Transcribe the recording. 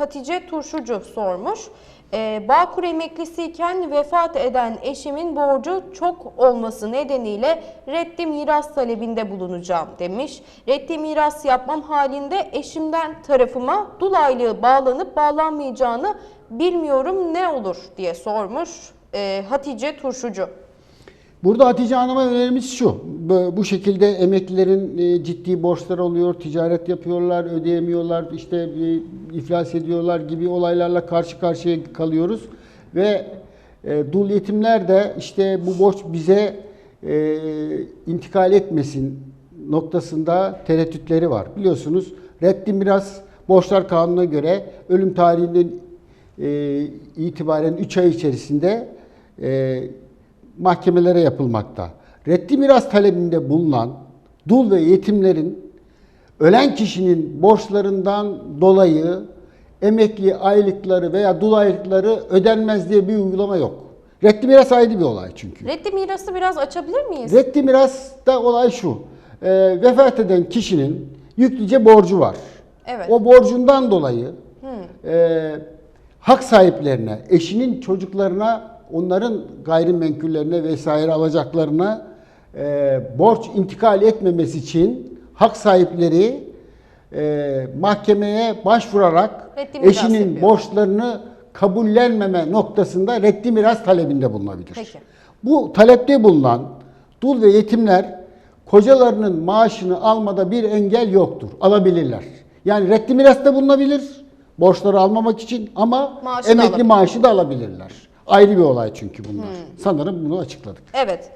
Hatice Turşucu sormuş. Ee, Bağkur emeklisiyken vefat eden eşimin borcu çok olması nedeniyle reddi miras talebinde bulunacağım demiş. Reddi miras yapmam halinde eşimden tarafıma dul bağlanıp bağlanmayacağını bilmiyorum ne olur diye sormuş ee, Hatice Turşucu. Burada Hatice Hanım'a önerimiz şu. Bu şekilde emeklilerin e, ciddi borçları oluyor, ticaret yapıyorlar, ödeyemiyorlar, işte e, iflas ediyorlar gibi olaylarla karşı karşıya kalıyoruz. Ve e, dul yetimler de işte bu borç bize intikal etmesin noktasında tereddütleri var. Biliyorsunuz reddi miras borçlar kanununa göre ölüm tarihinden itibaren 3 ay içerisinde mahkemelere yapılmakta. Reddi miras talebinde bulunan dul ve yetimlerin ölen kişinin borçlarından dolayı emekli aylıkları veya dul aylıkları ödenmez diye bir uygulama yok. Reddi miras ayrı bir olay çünkü. Reddi mirası biraz açabilir miyiz? Reddi mirasta olay şu. e, vefat eden kişinin yüklüce borcu var. Evet. O borcundan dolayı e, hak sahiplerine, eşinin çocuklarına, onların gayrimenkullerine vesaire alacaklarına e, borç intikal etmemesi için hak sahipleri e, mahkemeye başvurarak Reddi eşinin borçlarını kabullenmeme noktasında reddi miras talebinde bulunabilir. Peki. Bu talepte bulunan dul ve yetimler kocalarının maaşını almada bir engel yoktur. Alabilirler. Yani reddi mirasta bulunabilir borçları almamak için ama Maaşı da emekli alabilir. maaşı da alabilirler. Ayrı bir olay çünkü bunlar. Sanırım bunu açıkladık. Evet.